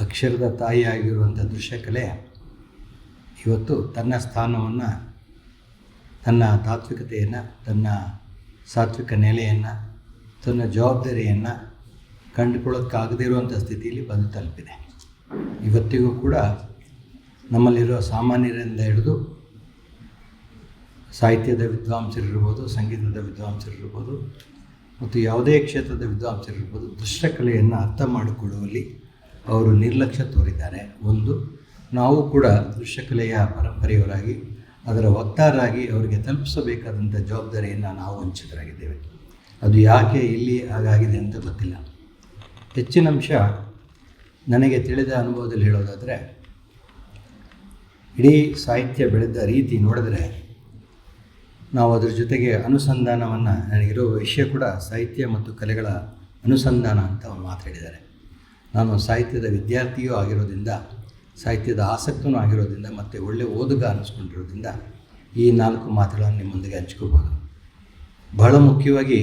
ಅಕ್ಷರದ ತಾಯಿಯಾಗಿರುವಂಥ ದೃಶ್ಯಕಲೆ ಇವತ್ತು ತನ್ನ ಸ್ಥಾನವನ್ನು, ತನ್ನ ತಾತ್ವಿಕತೆಯನ್ನು, ತನ್ನ ಸಾತ್ವಿಕ ನೆಲೆಯನ್ನು, ತನ್ನ ಜವಾಬ್ದಾರಿಯನ್ನು ಕಂಡುಕೊಳ್ಳೋಕ್ಕಾಗದೇ ಇರುವಂಥ ಸ್ಥಿತಿಯಲ್ಲಿ ಬಂದು ತಲುಪಿದೆ. ಇವತ್ತಿಗೂ ಕೂಡ ನಮ್ಮಲ್ಲಿರುವ ಸಾಮಾನ್ಯರಿಂದ ಹಿಡಿದು ಸಾಹಿತ್ಯದ ವಿದ್ವಾಂಸರಿರ್ಬೋದು, ಸಂಗೀತದ ವಿದ್ವಾಂಸರಿರ್ಬೋದು, ಮತ್ತು ಯಾವುದೇ ಕ್ಷೇತ್ರದ ವಿದ್ವಾಂಸರಿರ್ಬೋದು, ದೃಶ್ಯಕಲೆಯನ್ನು ಅರ್ಥ ಮಾಡಿಕೊಳ್ಳುವಲ್ಲಿ ಅವರು ನಿರ್ಲಕ್ಷ್ಯ ತೋರಿದ್ದಾರೆ. ಒಂದು, ನಾವು ಕೂಡ ದೃಶ್ಯಕಲೆಯ ಪರಂಪರೆಯವರಾಗಿ, ಅದರ ವಕ್ತಾರರಾಗಿ ಅವರಿಗೆ ತಲುಪಿಸಬೇಕಾದಂಥ ಜವಾಬ್ದಾರಿಯನ್ನು ನಾವು ವಂಚಿತರಾಗಿದ್ದೇವೆ ಅದು ಯಾಕೆ ಇಲ್ಲಿ ಹಾಗಾಗಿದೆ ಅಂತ ಗೊತ್ತಿಲ್ಲ. ಹೆಚ್ಚಿನ ಅಂಶ ನನಗೆ ತಿಳಿದ ಅನುಭವದಲ್ಲಿ ಹೇಳೋದಾದರೆ, ಇಡೀ ಸಾಹಿತ್ಯ ಬೆಳೆದ ರೀತಿ ನೋಡಿದ್ರೆ, ನಾವು ಅದರ ಜೊತೆಗೆ ಅನುಸಂಧಾನವನ್ನು ನನಗಿರೋ ವಿಷಯ ಕೂಡ ಸಾಹಿತ್ಯ ಮತ್ತು ಕಲೆಗಳ ಅನುಸಂಧಾನ ಅಂತ ಮಾತಾಡಿದ್ದಾರೆ. ನಾನು ಸಾಹಿತ್ಯದ ವಿದ್ಯಾರ್ಥಿಯೂ ಆಗಿರೋದ್ರಿಂದ, ಸಾಹಿತ್ಯದ ಆಸಕ್ತನೂ ಆಗಿರೋದ್ರಿಂದ, ಮತ್ತು ಒಳ್ಳೆ ಓದುಗ ಅನ್ನಿಸ್ಕೊಂಡಿರೋದ್ರಿಂದ ಈ ನಾಲ್ಕು ಮಾತುಗಳನ್ನು ಮುಂದೆ ಹಂಚ್ಕೋಬೋದು ಬಹಳ ಮುಖ್ಯವಾಗಿ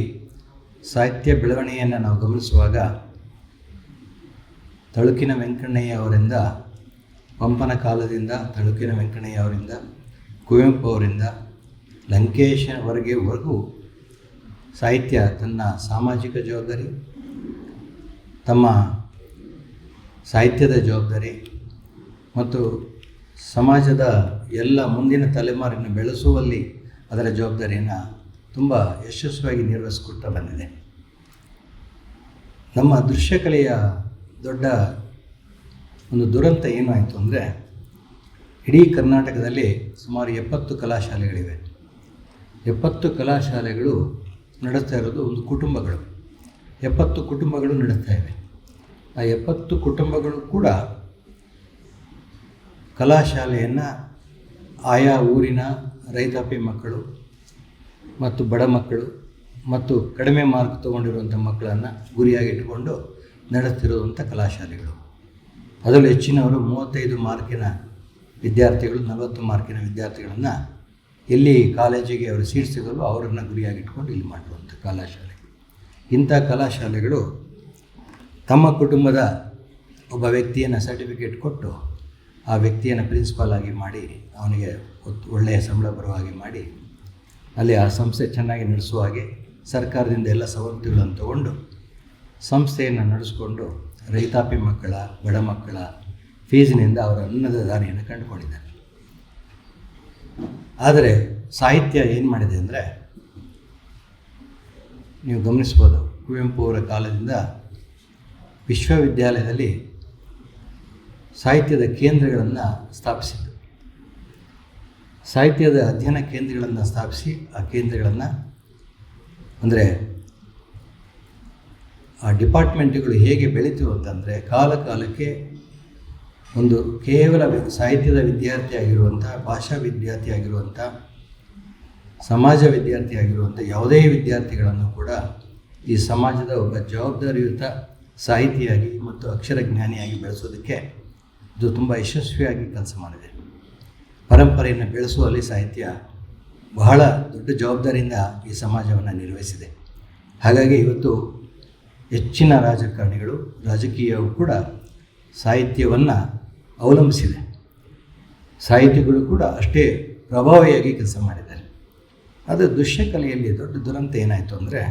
ಸಾಹಿತ್ಯ ಬೆಳವಣಿಗೆಯನ್ನು ನಾವು ಗಮನಿಸುವಾಗ ತಳುಕಿನ ವೆಂಕಣ್ಣಯ್ಯ ಅವರಿಂದ, ಪಂಪನ ಕಾಲದಿಂದ ತಳುಕಿನ ವೆಂಕಣ್ಣಯ್ಯ ಅವರಿಂದ, ಕುವೆಂಪು ಅವರಿಂದ ಲಂಕೇಶವರೆಗೆವರೆಗೂ ಸಾಹಿತ್ಯ ತನ್ನ ಸಾಮಾಜಿಕ ಜವಾಬ್ದಾರಿ, ತಮ್ಮ ಸಾಹಿತ್ಯದ ಜವಾಬ್ದಾರಿ ಮತ್ತು ಸಮಾಜದ ಎಲ್ಲ ಮುಂದಿನ ತಲೆಮಾರಿನ ಬೆಳೆಸುವಲ್ಲಿ ಅದರ ಜವಾಬ್ದಾರಿಯನ್ನು ತುಂಬ ಯಶಸ್ವಿಯಾಗಿ ನಿರ್ವಹಿಸಿಕೊಟ್ಟ ಬಂದಿದೆ. ನಮ್ಮ ದೃಶ್ಯಕಲೆಯ ದೊಡ್ಡ ಒಂದು ದುರಂತ ಏನಾಯಿತು ಅಂದರೆ, ಇಡೀ ಕರ್ನಾಟಕದಲ್ಲಿ ಸುಮಾರು ಎಪ್ಪತ್ತು ಕಲಾಶಾಲೆಗಳಿವೆ. ಎಪ್ಪತ್ತು ಕಲಾಶಾಲೆಗಳು ನಡೆಸ್ತಾ ಇರೋದು ಒಂದು ಕುಟುಂಬಗಳು. ಎಪ್ಪತ್ತು ಕುಟುಂಬಗಳು ನಡೆಸ್ತಾ ಇವೆ. ಆ ಎಪ್ಪತ್ತು ಕುಟುಂಬಗಳು ಕೂಡ ಕಲಾಶಾಲೆಯನ್ನು ಆಯಾ ಊರಿನ ರೈತಾಪಿ ಮಕ್ಕಳು ಮತ್ತು ಬಡ ಮಕ್ಕಳು ಮತ್ತು ಕಡಿಮೆ ಮಾರ್ಕ್ ತೊಗೊಂಡಿರುವಂಥ ಮಕ್ಕಳನ್ನು ಗುರಿಯಾಗಿಟ್ಟುಕೊಂಡು ನಡೆಸ್ತಿರುವಂಥ ಕಲಾಶಾಲೆಗಳು. ಅದರಲ್ಲಿ ಹೆಚ್ಚಿನವರು ಮೂವತ್ತೈದು ಮಾರ್ಕಿನ ವಿದ್ಯಾರ್ಥಿಗಳು, ನಲವತ್ತು ಮಾರ್ಕಿನ ವಿದ್ಯಾರ್ಥಿಗಳನ್ನು ಎಲ್ಲಿ ಕಾಲೇಜಿಗೆ ಅವರು ಸೀಟ್ ಸಿಗಲು ಅವರನ್ನು ಗುರಿಯಾಗಿಟ್ಕೊಂಡು ಇಲ್ಲಿ ಮಾಡುವಂಥ ಕಲಾಶಾಲೆ. ಇಂಥ ಕಲಾಶಾಲೆಗಳು ತಮ್ಮ ಕುಟುಂಬದ ಒಬ್ಬ ವ್ಯಕ್ತಿಯನ್ನು ಸರ್ಟಿಫಿಕೇಟ್ ಕೊಟ್ಟು ಆ ವ್ಯಕ್ತಿಯನ್ನು ಪ್ರಿನ್ಸಿಪಾಲ್ ಆಗಿ ಮಾಡಿ, ಅವನಿಗೆ ಒಳ್ಳೆಯ ಸಂಬಳ ಬರುವ ಹಾಗೆ ಮಾಡಿ, ಅಲ್ಲಿ ಆ ಸಂಸ್ಥೆ ಚೆನ್ನಾಗಿ ನಡೆಸುವ ಹಾಗೆ ಸರ್ಕಾರದಿಂದ ಎಲ್ಲ ಸವಲತ್ತುಗಳನ್ನು ತಗೊಂಡು ಸಂಸ್ಥೆಯನ್ನು ನಡೆಸ್ಕೊಂಡು ರೈತಾಪಿ ಮಕ್ಕಳ, ಬಡ ಮಕ್ಕಳ ಫೀಸಿನಿಂದ ಅವರ ಅನ್ನದ ದಾರಿಯನ್ನು ಕಂಡುಕೊಂಡಿದ್ದಾರೆ. ಆದರೆ ಸಾಹಿತ್ಯ ಏನು ಮಾಡಿದೆ ಅಂದರೆ, ನೀವು ಗಮನಿಸ್ಬೋದು ಕುವೆಂಪು ಅವರ ಕಾಲದಿಂದ ವಿಶ್ವವಿದ್ಯಾಲಯದಲ್ಲಿ ಸಾಹಿತ್ಯದ ಕೇಂದ್ರಗಳನ್ನು ಸ್ಥಾಪಿಸಿದ್ದು. ಸಾಹಿತ್ಯದ ಅಧ್ಯಯನ ಕೇಂದ್ರಗಳನ್ನು ಸ್ಥಾಪಿಸಿ ಆ ಕೇಂದ್ರಗಳನ್ನು ಅಂದರೆ ಆ ಡಿಪಾರ್ಟ್ಮೆಂಟ್ಗಳು ಹೇಗೆ ಬೆಳೀತು ಅಂತಂದರೆ ಕಾಲ ಕಾಲಕ್ಕೆ ಒಂದು ಕೇವಲ ಸಾಹಿತ್ಯದ ವಿದ್ಯಾರ್ಥಿ ಆಗಿರುವಂಥ, ಭಾಷಾ ವಿದ್ಯಾರ್ಥಿ ಆಗಿರುವಂಥ, ಸಮಾಜ ವಿದ್ಯಾರ್ಥಿಯಾಗಿರುವಂಥ ಯಾವುದೇ ವಿದ್ಯಾರ್ಥಿಗಳನ್ನು ಕೂಡ ಈ ಸಮಾಜದ ಒಬ್ಬ ಜವಾಬ್ದಾರಿಯುತ ಸಾಹಿತಿಯಾಗಿ ಮತ್ತು ಅಕ್ಷರ ಜ್ಞಾನಿಯಾಗಿ ಬೆಳೆಸೋದಕ್ಕೆ ಇದು ತುಂಬ ಯಶಸ್ವಿಯಾಗಿ ಕೆಲಸ ಮಾಡಿದೆ. ಪರಂಪರೆಯನ್ನು ಬೆಳೆಸುವಲ್ಲಿ ಸಾಹಿತ್ಯ ಬಹಳ ದೊಡ್ಡ ಜವಾಬ್ದಾರಿಯಿಂದ ಈ ಸಮಾಜವನ್ನು ನಿರ್ವಹಿಸಿದೆ. ಹಾಗಾಗಿ ಇವತ್ತು ಹೆಚ್ಚಿನ ರಾಜಕಾರಣಿಗಳು, ರಾಜಕೀಯವು ಕೂಡ ಸಾಹಿತ್ಯವನ್ನು ಅವಲಂಬಿಸಿದೆ. ಸಾಹಿತಿಗಳು ಕೂಡ ಅಷ್ಟೇ ಪ್ರಭಾವಿಯಾಗಿ ಕೆಲಸ ಮಾಡಿದ್ದಾರೆ. ಆದರೆ ದೃಶ್ಯಕಲೆಯಲ್ಲಿ ದೊಡ್ಡ ದುರಂತ ಏನಾಯಿತು ಅಂದರೆ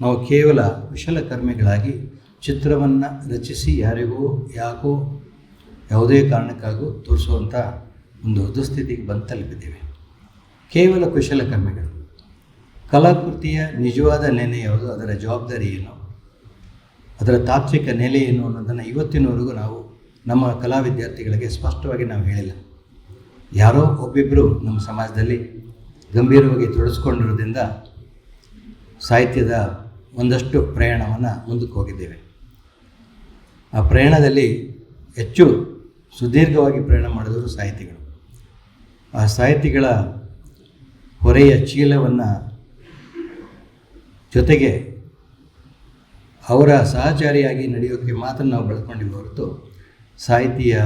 ನಾವು ಕೇವಲ ಕುಶಲಕರ್ಮಿಗಳಾಗಿ ಚಿತ್ರವನ್ನು ರಚಿಸಿ ಯಾರಿಗೂ, ಯಾಕೋ ಯಾವುದೇ ಕಾರಣಕ್ಕಾಗೂ ತೋರಿಸುವಂಥ ಒಂದು ದುಸ್ಥಿತಿಗೆ ಬಂದು ತಲುಪಿದ್ದೇವೆ ಕೇವಲ ಕುಶಲಕರ್ಮಿಗಳು ಕಲಾಕೃತಿಯ ನಿಜವಾದ ನೆಲೆ ಯಾವುದು? ಅದರ ಜವಾಬ್ದಾರಿ ಏನು? ಅದರ ತಾತ್ವಿಕ ನೆಲೆ ಏನು ಅನ್ನೋದನ್ನು ಇವತ್ತಿನವರೆಗೂ ನಾವು ನಮ್ಮ ಕಲಾ ವಿದ್ಯಾರ್ಥಿಗಳಿಗೆ ಸ್ಪಷ್ಟವಾಗಿ ನಾವು ಹೇಳಿಲ್ಲ. ಯಾರೋ ಒಬ್ಬಿಬ್ಬರು ನಮ್ಮ ಸಮಾಜದಲ್ಲಿ ಗಂಭೀರವಾಗಿ ತೊಡಗಿಸ್ಕೊಂಡಿರೋದ್ರಿಂದ ಸಾಹಿತ್ಯದ ಒಂದಷ್ಟು ಪ್ರಯಾಣವನ್ನು ಮುಂದಕ್ಕೆ ಹೋಗಿದ್ದೇವೆ. ಆ ಪ್ರಯಾಣದಲ್ಲಿ ಹೆಚ್ಚು ಸುದೀರ್ಘವಾಗಿ ಪ್ರಯಾಣ ಮಾಡಿದವರು ಸಾಹಿತಿಗಳು. ಆ ಸಾಹಿತಿಗಳ ಹೊರೆಯ ಚೀಲವನ್ನು ಜೊತೆಗೆ ಅವರ ಸಹಚಾರಿಯಾಗಿ ನಡೆಯೋಕ್ಕೆ ಮಾತ್ರ ನಾವು ಬೆಳ್ಕೊಂಡಿವಿ ಹೊರತು ಸಾಹಿತಿಯ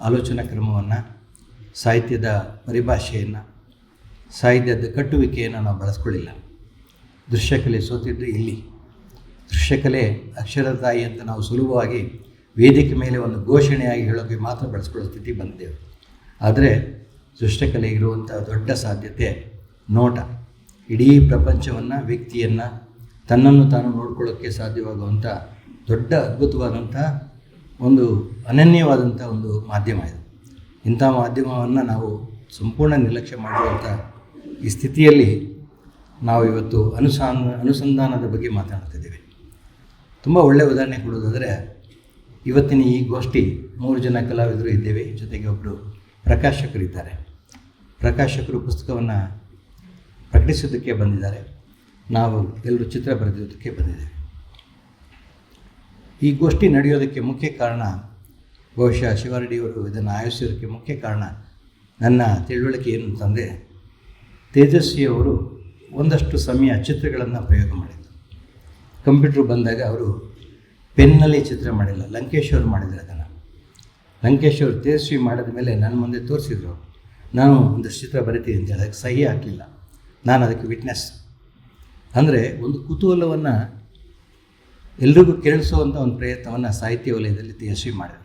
ಆಲೋಚನಾ ಕ್ರಮವನ್ನು, ಸಾಹಿತ್ಯದ ಪರಿಭಾಷೆಯನ್ನು, ಸಾಹಿತ್ಯದ ಕಟ್ಟುವಿಕೆಯನ್ನು ನಾವು ಬಳಸ್ಕೊಳ್ಳಿಲ್ಲ. ದೃಶ್ಯಕಲೆ ಸೋತಿದ್ದು ಇಲ್ಲಿ ದೃಶ್ಯಕಲೆ ಅಕ್ಷರ ತಾಯಿ ಅಂತ ನಾವು ಸುಲಭವಾಗಿ ವೇದಿಕೆ ಮೇಲೆ ಒಂದು ಘೋಷಣೆಯಾಗಿ ಹೇಳೋಕ್ಕೆ ಮಾತ್ರ ಬಳಸ್ಕೊಳ್ಳೋ ಸ್ಥಿತಿ ಬಂದಿದ್ದೇವೆ ಆದರೆ ಸೃಷ್ಟಕಲೆ ಇರುವಂಥ ದೊಡ್ಡ ಸಾಧ್ಯತೆ ನೋಟ. ಇಡೀ ಪ್ರಪಂಚವನ್ನು, ವ್ಯಕ್ತಿಯನ್ನು ತನ್ನನ್ನು ತಾನು ನೋಡ್ಕೊಳ್ಳೋಕ್ಕೆ ಸಾಧ್ಯವಾಗುವಂಥ ದೊಡ್ಡ ಅದ್ಭುತವಾದಂಥ ಒಂದು ಅನನ್ಯವಾದಂಥ ಒಂದು ಮಾಧ್ಯಮ ಇದು. ಇಂಥ ಮಾಧ್ಯಮವನ್ನು ನಾವು ಸಂಪೂರ್ಣ ನಿರ್ಲಕ್ಷ್ಯ ಮಾಡುವಂಥ ಈ ಸ್ಥಿತಿಯಲ್ಲಿ ನಾವು ಇವತ್ತು ಅನುಸಾನ ಅನುಸಂಧಾನದ ಬಗ್ಗೆ ಮಾತನಾಡ್ತಿದ್ದೇವೆ ತುಂಬ ಒಳ್ಳೆಯ ಉದಾಹರಣೆ ಕೊಡೋದಾದರೆ ಇವತ್ತಿನ ಈ ಗೋಷ್ಠಿ ಮೂರು ಜನ ಕಲಾವಿದರು ಇದ್ದೇವೆ, ಜೊತೆಗೆ ಒಬ್ಬರು ಪ್ರಕಾಶಕರು ಇದ್ದಾರೆ. ಪ್ರಕಾಶಕರು ಪುಸ್ತಕವನ್ನು ಪ್ರಕಟಿಸೋದಕ್ಕೆ ಬಂದಿದ್ದಾರೆ. ನಾವು ಎಲ್ಲರೂ ಚಿತ್ರ ಬರೆದಿರೋದಕ್ಕೆ ಬಂದಿದ್ದೇವೆ. ಈ ಗೋಷ್ಠಿ ನಡೆಯೋದಕ್ಕೆ ಮುಖ್ಯ ಕಾರಣ, ಬಹುಶಃ ಶಿವರೆಡ್ಡಿಯವರು ಇದನ್ನು ಆಯೋಜಿಸೋದಕ್ಕೆ ಮುಖ್ಯ ಕಾರಣ ನನ್ನ ತಿಳುವಳಿಕೆ ಏನು ಅಂತಂದರೆ, ತೇಜಸ್ವಿಯವರು ಒಂದಷ್ಟು ಸಮಯ ಚಿತ್ರಗಳನ್ನು ಪ್ರಯೋಗ ಮಾಡಿದರು. ಕಂಪ್ಯೂಟ್ರ್ ಬಂದಾಗ ಅವರು ಪೆನ್ನಲ್ಲಿ ಚಿತ್ರ ಮಾಡಿಲ್ಲ. ಲಂಕೇಶ್ ಅವರು ಮಾಡಿದ್ರು ಅದನ್ನು. ಲಂಕೇಶ್ ಅವರು ತೇಜಸ್ವಿ ಮಾಡಿದ ಮೇಲೆ ನನ್ನ ಮುಂದೆ ತೋರಿಸಿದ್ರು. ನಾನು ಒಂದು ಚಿತ್ರ ಬರಿತೀನಿ ಅಂತ ಅದಕ್ಕೆ ಸಹಿ ಹಾಕಲಿಲ್ಲ. ನಾನು ಅದಕ್ಕೆ ವಿಟ್ನೆಸ್ ಅಂದರೆ ಒಂದು ಕುತೂಹಲವನ್ನು ಎಲ್ರಿಗೂ ಕೇಳಿಸುವಂಥ ಒಂದು ಪ್ರಯತ್ನವನ್ನು ಸಾಹಿತ್ಯ ವಲಯದಲ್ಲಿ ತೇಜಸ್ವಿ ಮಾಡಿದರು.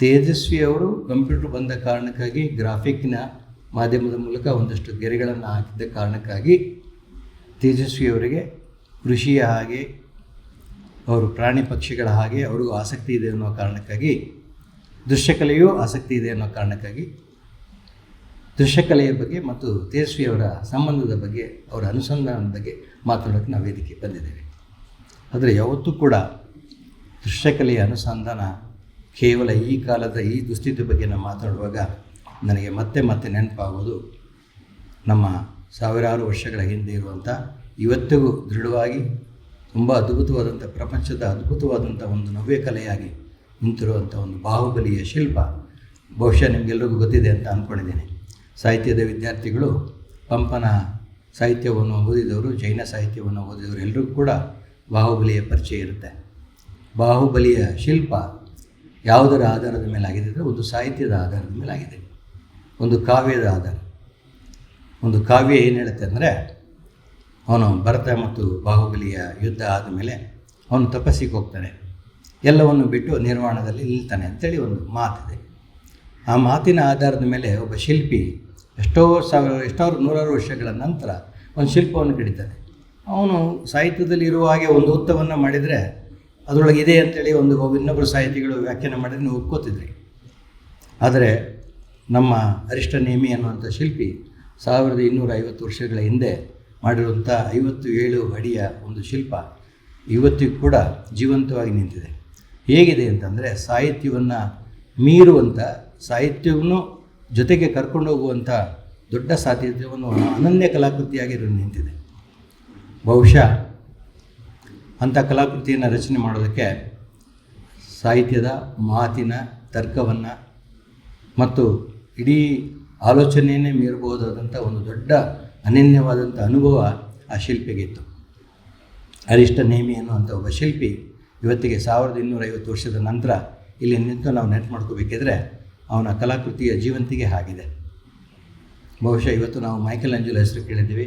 ತೇಜಸ್ವಿ ಅವರು ಕಂಪ್ಯೂಟರ್ ಬಂದ ಕಾರಣಕ್ಕಾಗಿ ಗ್ರಾಫಿಕ್ನ ಮಾಧ್ಯಮದ ಮೂಲಕ ಒಂದಷ್ಟು ಗೆರೆಗಳನ್ನು ಹಾಕಿದ್ದ ಕಾರಣಕ್ಕಾಗಿ ತೇಜಸ್ವಿಯವರಿಗೆ ಕೃಷಿಯ ಹಾಗೆ ಅವರು ಪ್ರಾಣಿ ಪಕ್ಷಿಗಳ ಹಾಗೆ ಅವ್ರಿಗೂ ಆಸಕ್ತಿ ಇದೆ ಅನ್ನೋ ಕಾರಣಕ್ಕಾಗಿ, ದೃಶ್ಯಕಲೆಯೂ ಆಸಕ್ತಿ ಇದೆ ಅನ್ನೋ ಕಾರಣಕ್ಕಾಗಿ, ದೃಶ್ಯಕಲೆಯ ಬಗ್ಗೆ ಮತ್ತು ತೇಜಸ್ವಿಯವರ ಸಂಬಂಧದ ಬಗ್ಗೆ, ಅವರ ಅನುಸಂಧಾನದ ಬಗ್ಗೆ ಮಾತಾಡೋಕ್ಕೆ ನಾವು ವೇದಿಕೆ ಬಂದಿದ್ದೇವೆ. ಆದರೆ ಯಾವತ್ತೂ ಕೂಡ ದೃಶ್ಯಕಲೆಯ ಅನುಸಂಧಾನ ಕೇವಲ ಈ ಕಾಲದ ಈ ದುಸ್ಥಿತಿ ಬಗ್ಗೆ ನಾವು ಮಾತಾಡುವಾಗ ನನಗೆ ಮತ್ತೆ ಮತ್ತೆ ನೆನಪಾಗೋದು ನಮ್ಮ ಸಾವಿರಾರು ವರ್ಷಗಳ ಹಿಂದೆ ಇರುವಂಥ ಇವತ್ತಿಗೂ ದೃಢವಾಗಿ ತುಂಬ ಅದ್ಭುತವಾದಂಥ ಪ್ರಪಂಚದ ಅದ್ಭುತವಾದಂಥ ಒಂದು ನವ್ಯ ಕಲೆಯಾಗಿ ನಿಂತಿರುವಂಥ ಒಂದು ಬಾಹುಬಲಿಯ ಶಿಲ್ಪ ಬಹುಶಃ ನಿಮಗೆಲ್ಲರಿಗೂ ಗೊತ್ತಿದೆ ಅಂತ ಅಂದ್ಕೊಂಡಿದ್ದೀನಿ ಸಾಹಿತ್ಯದ ವಿದ್ಯಾರ್ಥಿಗಳು ಪಂಪನ ಸಾಹಿತ್ಯವನ್ನು ಓದಿದವರು, ಜೈನ ಸಾಹಿತ್ಯವನ್ನು ಓದಿದವರು ಎಲ್ಲರಿಗೂ ಕೂಡ ಬಾಹುಬಲಿಯ ಪರಿಚಯ ಇರುತ್ತೆ. ಬಾಹುಬಲಿಯ ಶಿಲ್ಪ ಯಾವುದರ ಆಧಾರದ ಮೇಲೆ ಆಗಿದೆ ಅಂದರೆ ಒಂದು ಸಾಹಿತ್ಯದ ಆಧಾರದ ಮೇಲೆ ಆಗಿದೆ ಒಂದು ಕಾವ್ಯದ ಆಧಾರ. ಒಂದು ಕಾವ್ಯ ಏನು ಹೇಳುತ್ತೆ ಅಂದರೆ ಅವನು ಭರತ ಮತ್ತು ಬಾಹುಬಲಿಯ ಯುದ್ಧ ಆದಮೇಲೆ ಅವನು ತಪಸ್ಸಿಗೆ ಹೋಗ್ತಾನೆ. ಎಲ್ಲವನ್ನು ಬಿಟ್ಟು ನಿರ್ವಾಣದಲ್ಲಿ ನಿಲ್ತಾನೆ ಅಂತೇಳಿ ಒಂದು ಮಾತಿದೆ. ಆ ಮಾತಿನ ಆಧಾರದ ಮೇಲೆ ಒಬ್ಬ ಶಿಲ್ಪಿ ಎಷ್ಟೋ ಸಾವಿರ, ಎಷ್ಟೋ ನೂರಾರು ವರ್ಷಗಳ ನಂತರ ಒಂದು ಶಿಲ್ಪವನ್ನು ಕಡಿತಾನೆ. ಅವನು ಸಾಹಿತ್ಯದಲ್ಲಿ ಇರುವ ಹಾಗೆ ಒಂದು ಉತ್ತವನ್ನು ಮಾಡಿದರೆ ಅದರೊಳಗೆ ಇದೆ ಅಂತೇಳಿ ಒಂದು ಇನ್ನೊಬ್ಬರು ಸಾಹಿತಿಗಳು ವ್ಯಾಖ್ಯಾನ ಮಾಡಿದ್ರೆ ನೀವು ಒಪ್ಕೋತಿದ್ರಿ. ಆದರೆ ನಮ್ಮ ಅರಿಷ್ಟ ನೇಮಿ ಅನ್ನುವಂಥ ಶಿಲ್ಪಿ ಸಾವಿರದ ಇನ್ನೂರ ಐವತ್ತು ವರ್ಷಗಳ ಹಿಂದೆ ಮಾಡಿರುವಂಥ ಐವತ್ತು ಏಳು ಅಡಿಯ ಒಂದು ಶಿಲ್ಪ ಇವತ್ತಿಗೂ ಕೂಡ ಜೀವಂತವಾಗಿ ನಿಂತಿದೆ. ಹೇಗಿದೆ ಅಂತಂದರೆ ಸಾಹಿತ್ಯವನ್ನು ಮೀರುವಂಥ, ಸಾಹಿತ್ಯವನ್ನು ಜೊತೆಗೆ ಕರ್ಕೊಂಡು ಹೋಗುವಂಥ ದೊಡ್ಡ ಸಾಧ್ಯತೆಯನ್ನು ಅನನ್ಯ ಕಲಾಕೃತಿಯಾಗಿ ನಿಂತಿದೆ. ಬಹುಶಃ ಅಂಥ ಕಲಾಕೃತಿಯನ್ನು ರಚನೆ ಮಾಡೋದಕ್ಕೆ ಸಾಹಿತ್ಯದ ಮಾತಿನ ತರ್ಕವನ್ನು ಮತ್ತು ಇಡೀ ಆಲೋಚನೆಯನ್ನೇ ಮೀರಬಹುದಾದಂಥ ಒಂದು ದೊಡ್ಡ ಅನನ್ಯವಾದಂಥ ಅನುಭವ ಆ ಶಿಲ್ಪಿಗೆ ಇತ್ತು ಅರಿಷ್ಟ ನೇಮಿ ಅನ್ನುವಂಥ ಒಬ್ಬ ಶಿಲ್ಪಿ ಇವತ್ತಿಗೆ ಸಾವಿರದ ಇನ್ನೂರೈವತ್ತು ವರ್ಷದ ನಂತರ ಇಲ್ಲಿ ನಿಂತು ನಾವು ನೆಟ್ ಮಾಡ್ಕೋಬೇಕಿದ್ರೆ ಅವನ ಕಲಾಕೃತಿಯ ಜೀವಂತಿಗೆ ಆಗಿದೆ. ಬಹುಶಃ ಇವತ್ತು ನಾವು ಮೈಕೆಲ್ ಅಂಜುಲ ಹೆಸರು ಕೇಳಿದ್ದೀವಿ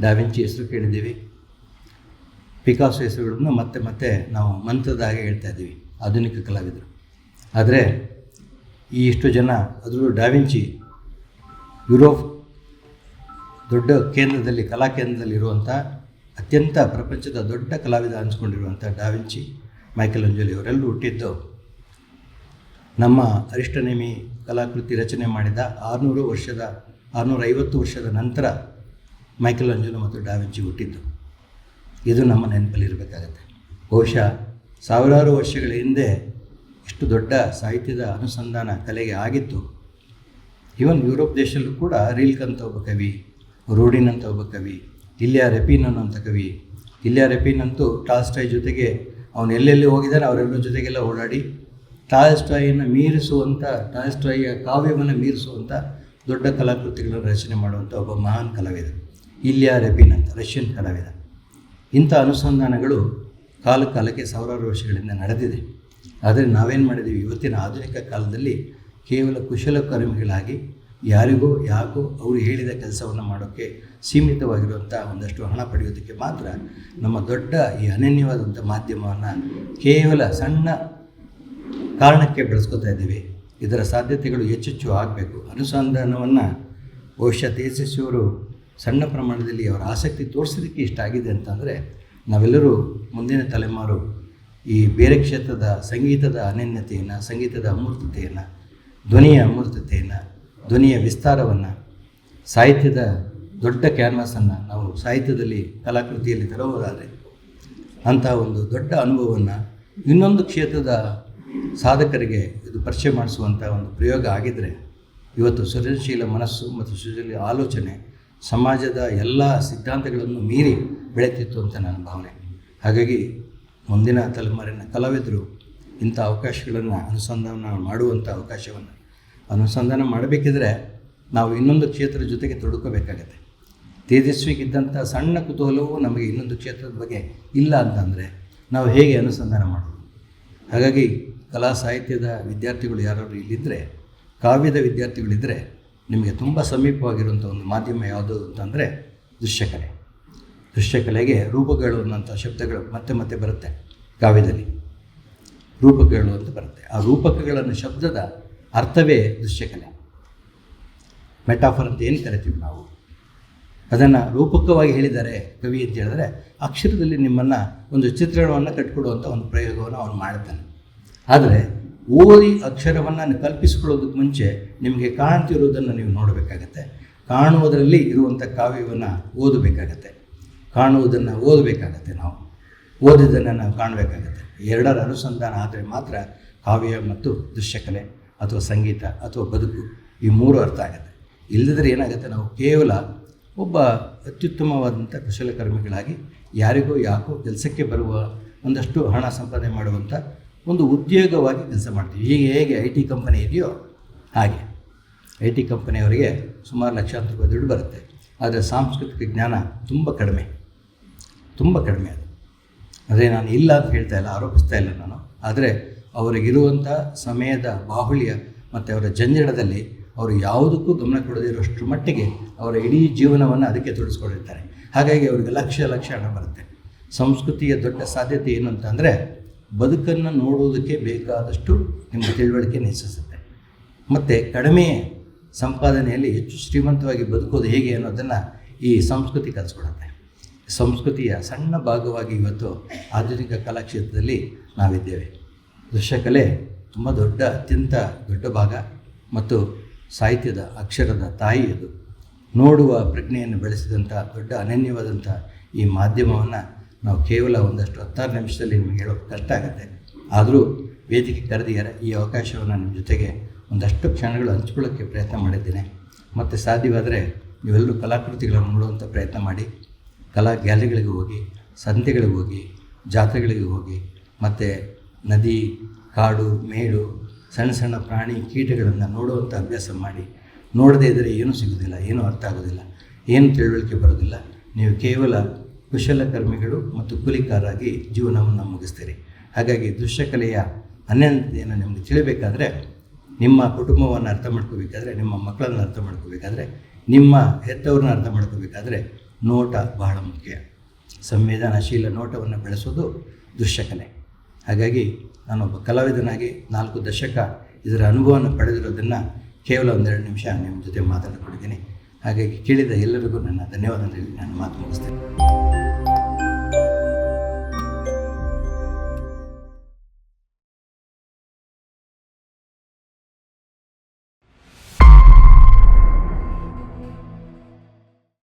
ಡಾವಿಂಚಿ ಹೆಸರು ಕೇಳಿದ್ದೀವಿ, ಪಿಕಾಸ್ ಹೆಸರುಗಳನ್ನು ಮತ್ತೆ ಮತ್ತೆ ನಾವು ಮಂತ್ರದ ಹಾಗೆ ಹೇಳ್ತಾ ಇದ್ದೀವಿ, ಆಧುನಿಕ ಕಲಾವಿದರು. ಆದರೆ ಈ ಇಷ್ಟು ಜನ ಅದರಲ್ಲೂ ಡಾವಿಂಚಿ ಯುರೋಪ್ ದೊಡ್ಡ ಕೇಂದ್ರದಲ್ಲಿ, ಕಲಾ ಕೇಂದ್ರದಲ್ಲಿ ಇರುವಂಥ ಅತ್ಯಂತ ಪ್ರಪಂಚದ ದೊಡ್ಡ ಕಲಾವಿದ ಅನಿಸ್ಕೊಂಡಿರುವಂಥ ಡಾವಿಂಚಿ ಮೈಕೆಲ್ ಅಂಜಲಿ ಅವರೆಲ್ಲರೂ ಹುಟ್ಟಿದ್ದು ನಮ್ಮ ಅರಿಷ್ಟನೇಮಿ ಕಲಾಕೃತಿ ರಚನೆ ಮಾಡಿದ ಆರುನೂರು ವರ್ಷದ ಆರುನೂರ ಐವತ್ತು ವರ್ಷದ ನಂತರ ಮೈಕೆಲ್ ಅಂಜಲು ಮತ್ತು ಡಾವಿಂಚಿ ಹುಟ್ಟಿದ್ದು. ಇದು ನಮ್ಮ ನೆನಪಲ್ಲಿರಬೇಕಾಗತ್ತೆ. ಬಹುಶಃ ಸಾವಿರಾರು ವರ್ಷಗಳ ಹಿಂದೆ ಇಷ್ಟು ದೊಡ್ಡ ಸಾಹಿತ್ಯದ ಅನುಸಂಧಾನ ಕಲೆಗೆ ಆಗಿತ್ತು. ಈವನ್ ಯುರೋಪ್ ದೇಶದಲ್ಲೂ ಕೂಡ ರೀಲ್ಕಂತ ಒಬ್ಬ ಕವಿ ರೋಡಿನ್ ಅಂತ ಒಬ್ಬ ಕವಿ ಇಲ್ಲಿಯ ರೆಪಿನ್ ಅನ್ನೋಂಥ ಕವಿ. ಇಲ್ಲಿಯ ರೆಪಿನ್ ಅಂತೂ ಟಾಲ್ಸ್ಟಾಯ್ ಜೊತೆಗೆ ಅವನು ಎಲ್ಲೆಲ್ಲಿ ಹೋಗಿದ್ದಾನೆ ಅವರೆಲ್ಲರ ಜೊತೆಗೆಲ್ಲ ಓಡಾಡಿ ಟಾಲ್ಸ್ಟಾಯಿಯನ್ನು ಮೀರಿಸುವಂಥ ಟಾಲ್ಸ್ಟಾಯಿಯ ಕಾವ್ಯವನ್ನು ಮೀರಿಸುವಂಥ ದೊಡ್ಡ ಕಲಾಕೃತಿಗಳನ್ನು ರಚನೆ ಮಾಡುವಂಥ ಒಬ್ಬ ಮಹಾನ್ ಕಲಾವಿದ ಇಲ್ಲಿಯ ರೆಪಿನ್ ಅಂತ, ರಷ್ಯನ್ ಕಲಾವಿದ. ಇಂಥ ಅನುಸಂಧಾನಗಳು ಕಾಲ ಕಾಲಕ್ಕೆ ಸಾವಿರಾರು ವರ್ಷಗಳಿಂದ ನಡೆದಿದೆ. ಆದರೆ ನಾವೇನು ಮಾಡಿದ್ದೀವಿ ಇವತ್ತಿನ ಆಧುನಿಕ ಕಾಲದಲ್ಲಿ ಕೇವಲ ಕುಶಲಕರ್ಮಿಗಳಾಗಿ ಯಾರಿಗೋ, ಯಾಕೋ ಅವರು ಹೇಳಿದ ಕೆಲಸವನ್ನು ಮಾಡೋಕ್ಕೆ ಸೀಮಿತವಾಗಿರುವಂಥ ಒಂದಷ್ಟು ಹಣ ಪಡೆಯೋದಕ್ಕೆ ಮಾತ್ರ ನಮ್ಮ ದೊಡ್ಡ ಈ ಅನನ್ಯವಾದಂಥ ಮಾಧ್ಯಮವನ್ನು ಕೇವಲ ಸಣ್ಣ ಕಾರಣಕ್ಕೆ ಬೆಳೆಸ್ಕೋತಾ ಇದ್ದೀವಿ. ಇದರ ಸಾಧ್ಯತೆಗಳು ಹೆಚ್ಚೆಚ್ಚು ಆಗಬೇಕು. ಅನುಸಂಧಾನವನ್ನು ಬಹುಶಃ ತೇಜಸ್ವಿಯವರು ಸಣ್ಣ ಪ್ರಮಾಣದಲ್ಲಿ ಅವರ ಆಸಕ್ತಿ ತೋರಿಸೋದಕ್ಕೆ ಇಷ್ಟ ಆಗಿದೆ ಅಂತಂದರೆ ನಾವೆಲ್ಲರೂ ಮುಂದಿನ ತಲೆಮಾರು ಈ ಬೇರೆ ಕ್ಷೇತ್ರದ ಸಂಗೀತದ ಅನನ್ಯತೆಯನ್ನು, ಸಂಗೀತದ ಅಮೂರ್ತತೆಯನ್ನು, ಧ್ವನಿಯ ಅಮೂರ್ತತೆಯನ್ನು ಧ್ವನಿಯ ವಿಸ್ತಾರವನ್ನು, ಸಾಹಿತ್ಯದ ದೊಡ್ಡ ಕ್ಯಾನ್ವಾಸನ್ನು ನಾವು ಸಾಹಿತ್ಯದಲ್ಲಿ, ಕಲಾಕೃತಿಯಲ್ಲಿ ತರಬಹುದಾದರೆ ಅಂತಹ ಒಂದು ದೊಡ್ಡ ಅನುಭವವನ್ನು ಇನ್ನೊಂದು ಕ್ಷೇತ್ರದ ಸಾಧಕರಿಗೆ ಇದು ಪರಿಚಯ ಮಾಡಿಸುವಂಥ ಒಂದು ಪ್ರಯೋಗ ಆಗಿದ್ದರೆ ಇವತ್ತು ಸೃಜನಶೀಲ ಮನಸ್ಸು ಮತ್ತು ಸೃಜನಶೀಲ ಆಲೋಚನೆ ಸಮಾಜದ ಎಲ್ಲ ಸಿದ್ಧಾಂತಗಳನ್ನು ಮೀರಿ ಬೆಳೆತಿತ್ತು ಅಂತ ನನ್ನ ಭಾವನೆ. ಹಾಗಾಗಿ ಮುಂದಿನ ತಲೆಮಾರಿನ ಕಲಾವಿದರು ಇಂಥ ಅವಕಾಶಗಳನ್ನು ಅನುಸಂಧಾನ ಮಾಡುವಂಥ ಅವಕಾಶವನ್ನು ಅನುಸಂಧಾನ ಮಾಡಬೇಕಿದ್ರೆ ನಾವು ಇನ್ನೊಂದು ಕ್ಷೇತ್ರದ ಜೊತೆಗೆ ತೊಡ್ಕೋಬೇಕಾಗತ್ತೆ. ತೇಜಸ್ವಿಗಿದ್ದಂಥ ಸಣ್ಣ ಕುತೂಹಲವು ನಮಗೆ ಇನ್ನೊಂದು ಕ್ಷೇತ್ರದ ಬಗ್ಗೆ ಇಲ್ಲ ಅಂತಂದರೆ ನಾವು ಹೇಗೆ ಅನುಸಂಧಾನ ಮಾಡೋದು? ಹಾಗಾಗಿ ಕಲಾ ಸಾಹಿತ್ಯದ ವಿದ್ಯಾರ್ಥಿಗಳು ಯಾರಾದರೂ ಇಲ್ಲಿದ್ದರೆ ಕಾವ್ಯದ ವಿದ್ಯಾರ್ಥಿಗಳಿದ್ದರೆ ನಿಮಗೆ ತುಂಬ ಸಮೀಪವಾಗಿರುವಂಥ ಒಂದು ಮಾಧ್ಯಮ ಯಾವುದು ಅಂತಂದರೆ ದೃಶ್ಯಕಲೆ. ದೃಶ್ಯಕಲೆಗೆ ರೂಪಗಳು ಅನ್ನೋಂಥ ಶಬ್ದಗಳು ಮತ್ತೆ ಮತ್ತೆ ಬರುತ್ತೆ ಕಾವ್ಯದಲ್ಲಿ. ರೂಪಕಗಳು ಅಂತ ಬರುತ್ತೆ. ಆ ರೂಪಕಗಳನ್ನು ಶಬ್ದದ ಅರ್ಥವೇ ದೃಶ್ಯಕಲೆ. ಮೆಟಾಫರ್ ಅಂತ ಏನು ಕರಿತೀವಿ ನಾವು? ಅದನ್ನು ರೂಪಕವಾಗಿ ಹೇಳಿದ್ದಾರೆ ಕವಿ ಅಂತ ಹೇಳಿದ್ರೆ ಅಕ್ಷರದಲ್ಲಿ ನಿಮ್ಮನ್ನು ಒಂದು ಚಿತ್ರಣವನ್ನು ಕಟ್ಕೊಡುವಂಥ ಒಂದು ಪ್ರಯೋಗವನ್ನು ಅವನು ಮಾಡ್ತಾನೆ. ಆದರೆ ಓದಿ ಅಕ್ಷರವನ್ನು ಕಲ್ಪಿಸಿಕೊಳ್ಳೋದಕ್ಕೆ ಮುಂಚೆ ನಿಮಗೆ ಕಾಣ್ತಿರುವುದನ್ನು ನೀವು ನೋಡಬೇಕಾಗತ್ತೆ. ಕಾಣುವುದರಲ್ಲಿ ಇರುವಂಥ ಕಾವ್ಯವನ್ನು ಓದಬೇಕಾಗತ್ತೆ. ಕಾಣುವುದನ್ನು ಓದಬೇಕಾಗತ್ತೆ ನಾವು. ಓದಿದ್ದನ್ನು ನಾವು ಕಾಣಬೇಕಾಗತ್ತೆ. ಎರಡರ ಅನುಸಂಧಾನ ಆದರೆ ಮಾತ್ರ ಕಾವ್ಯ ಮತ್ತು ದೃಶ್ಯಕಲೆ. ಅಥವಾ ಸಂಗೀತ ಅಥವಾ ಬದುಕು, ಈ ಮೂರು ಅರ್ಥ ಆಗುತ್ತೆ. ಇಲ್ಲದಿದ್ದರೆ ಏನಾಗುತ್ತೆ? ನಾವು ಕೇವಲ ಒಬ್ಬ ಅತ್ಯುತ್ತಮವಾದಂಥ ಕುಶಲಕರ್ಮಿಗಳಾಗಿ ಯಾರಿಗೋ ಯಾಕೋ ಕೆಲಸಕ್ಕೆ ಬರುವ ಒಂದಷ್ಟು ಹಣ ಸಂಪಾದನೆ ಮಾಡುವಂಥ ಒಂದು ಉದ್ಯೋಗವಾಗಿ ಕೆಲಸ ಮಾಡ್ತೀವಿ. ಈಗ ಹೇಗೆ ಐ ಟಿ ಕಂಪನಿ ಇದೆಯೋ ಹಾಗೆ. ಐ ಟಿ ಕಂಪನಿಯವರಿಗೆ ಸುಮಾರು ಲಕ್ಷಾಂತರ ರೂಪಾಯಿ ದುಡ್ಡು ಬರುತ್ತೆ. ಆದರೆ ಸಾಂಸ್ಕೃತಿಕ ಜ್ಞಾನ ತುಂಬ ಕಡಿಮೆ. ತುಂಬ ಕಡಿಮೆ ಅದು. ಅದೇ ನಾನು ಇಲ್ಲ ಅಂತ ಹೇಳ್ತಾ ಇಲ್ಲ, ಆರೋಪಿಸ್ತಾ ಇಲ್ಲ ನಾನು. ಆದರೆ ಅವರಿಗಿರುವಂಥ ಸಮಯದ ಬಾಹುಳ್ಯ ಮತ್ತು ಅವರ ಜಂಜಡದಲ್ಲಿ ಅವರು ಯಾವುದಕ್ಕೂ ಗಮನ ಕೊಡದಿರೋಷ್ಟು ಮಟ್ಟಿಗೆ ಅವರ ಇಡೀ ಜೀವನವನ್ನು ಅದಕ್ಕೆ ತೊಡಸ್ಕೊಂಡಿರ್ತಾರೆ ಹಾಗಾಗಿ ಅವರಿಗೆ ಲಕ್ಷ ಲಕ್ಷ ಹಣ ಬರುತ್ತೆ. ಸಂಸ್ಕೃತಿಯ ದೊಡ್ಡ ಸಾಧ್ಯತೆ ಏನು ಅಂತಂದರೆ ಬದುಕನ್ನು ನೋಡುವುದಕ್ಕೆ ಬೇಕಾದಷ್ಟು ನಿಮಗೆ ತಿಳುವಳಿಕೆ ನೆಚ್ಚಿಸುತ್ತೆ ಮತ್ತು ಕಡಿಮೆ ಸಂಪಾದನೆಯಲ್ಲಿ ಹೆಚ್ಚು ಶ್ರೀಮಂತವಾಗಿ ಬದುಕೋದು ಹೇಗೆ ಅನ್ನೋದನ್ನು ಈ ಸಂಸ್ಕೃತಿ ಕಲಿಸ್ಕೊಡುತ್ತೆ. ಸಂಸ್ಕೃತಿಯ ಸಣ್ಣ ಭಾಗವಾಗಿ ಇವತ್ತು ಆಧುನಿಕ ಕಲಾಕ್ಷೇತ್ರದಲ್ಲಿ ನಾವಿದ್ದೇವೆ. ದೃಶ್ಯಕಲೆ ತುಂಬ ದೊಡ್ಡ, ಅತ್ಯಂತ ದೊಡ್ಡ ಭಾಗ ಮತ್ತು ಸಾಹಿತ್ಯದ ಅಕ್ಷರದ ತಾಯಿ ಅದು. ನೋಡುವ ಪ್ರಜ್ಞೆಯನ್ನು ಬೆಳೆಸಿದಂಥ ದೊಡ್ಡ ಅನನ್ಯವಾದಂಥ ಈ ಮಾಧ್ಯಮವನ್ನು ನಾವು ಕೇವಲ ಒಂದಷ್ಟು ಹತ್ತಾರು ನಿಮಿಷದಲ್ಲಿ ನಿಮಗೆ ಹೇಳೋಕೆ ಕಷ್ಟ ಆಗುತ್ತೆ. ಆದರೂ ವೇದಿಕೆ ಕರೆದಿದ್ದಾರೆ, ಈ ಅವಕಾಶವನ್ನು ನಿಮ್ಮ ಜೊತೆಗೆ ಒಂದಷ್ಟು ಕ್ಷಣಗಳು ಹಂಚ್ಕೊಳ್ಳೋಕ್ಕೆ ಪ್ರಯತ್ನ ಮಾಡಿದ್ದೇನೆ. ಮತ್ತು ಸಾಧ್ಯವಾದರೆ ನೀವೆಲ್ಲರೂ ಕಲಾಕೃತಿಗಳನ್ನು ನೋಡುವಂಥ ಪ್ರಯತ್ನ ಮಾಡಿ. ಕಲಾ ಗ್ಯಾಲರಿಗಳಿಗೆ ಹೋಗಿ, ಸಂತೆಗಳಿಗೆ ಹೋಗಿ, ಜಾತ್ರೆಗಳಿಗೆ ಹೋಗಿ, ಮತ್ತು ನದಿ, ಕಾಡು, ಮೇಡು, ಸಣ್ಣ ಸಣ್ಣ ಪ್ರಾಣಿ ಕೀಟಗಳನ್ನು ನೋಡುವಂಥ ಅಭ್ಯಾಸ ಮಾಡಿ ನೋಡದೇ ಇದ್ದರೆ ಏನೂ ಸಿಗೋದಿಲ್ಲ, ಏನೂ ಅರ್ಥ ಆಗೋದಿಲ್ಲ, ಏನು ತಿಳುವಳಿಕೆ ಬರೋದಿಲ್ಲ. ನೀವು ಕೇವಲ ಕುಶಲಕರ್ಮಿಗಳು ಮತ್ತು ಕೂಲಿಕಾರಾಗಿ ಜೀವನವನ್ನು ಮುಗಿಸ್ತೀರಿ. ಹಾಗಾಗಿ ದೃಶ್ಯಕಲೆಯ ಅನ್ಯತೆಯನ್ನು ನಿಮಗೆ ತಿಳಿಬೇಕಾದ್ರೆ, ನಿಮ್ಮ ಕುಟುಂಬವನ್ನು ಅರ್ಥ ಮಾಡ್ಕೋಬೇಕಾದ್ರೆ, ನಿಮ್ಮ ಮಕ್ಕಳನ್ನು ಅರ್ಥ ಮಾಡ್ಕೋಬೇಕಾದ್ರೆ, ನಿಮ್ಮ ಹೆತ್ತವ್ರನ್ನ ಅರ್ಥ ಮಾಡ್ಕೋಬೇಕಾದ್ರೆ ನೋಟ ಬಹಳ ಮುಖ್ಯ. ಸಂವೇದನಾಶೀಲ ನೋಟವನ್ನು ಬೆಳೆಸೋದು ದೃಶ್ಯಕಲೆ. ಹಾಗಾಗಿ ನಾನೊಬ್ಬ ಕಲಾವಿದನಾಗಿ ನಾಲ್ಕು ದಶಕ ಇದರ ಅನುಭವವನ್ನು ಪಡೆದಿರೋದನ್ನು ಕೇವಲ ಒಂದೆರಡು ನಿಮಿಷ ನಿಮ್ಮ ಜೊತೆ ಮಾತಾಡಿಕೊಂಡಿದ್ದೀನಿ ಹಾಗಾಗಿ ಕೇಳಿದ ಎಲ್ಲರಿಗೂ ನನ್ನ ಧನ್ಯವಾದದಲ್ಲಿ ನಾನು ಮಾತು ಮುಗಿಸ್ತೇನೆ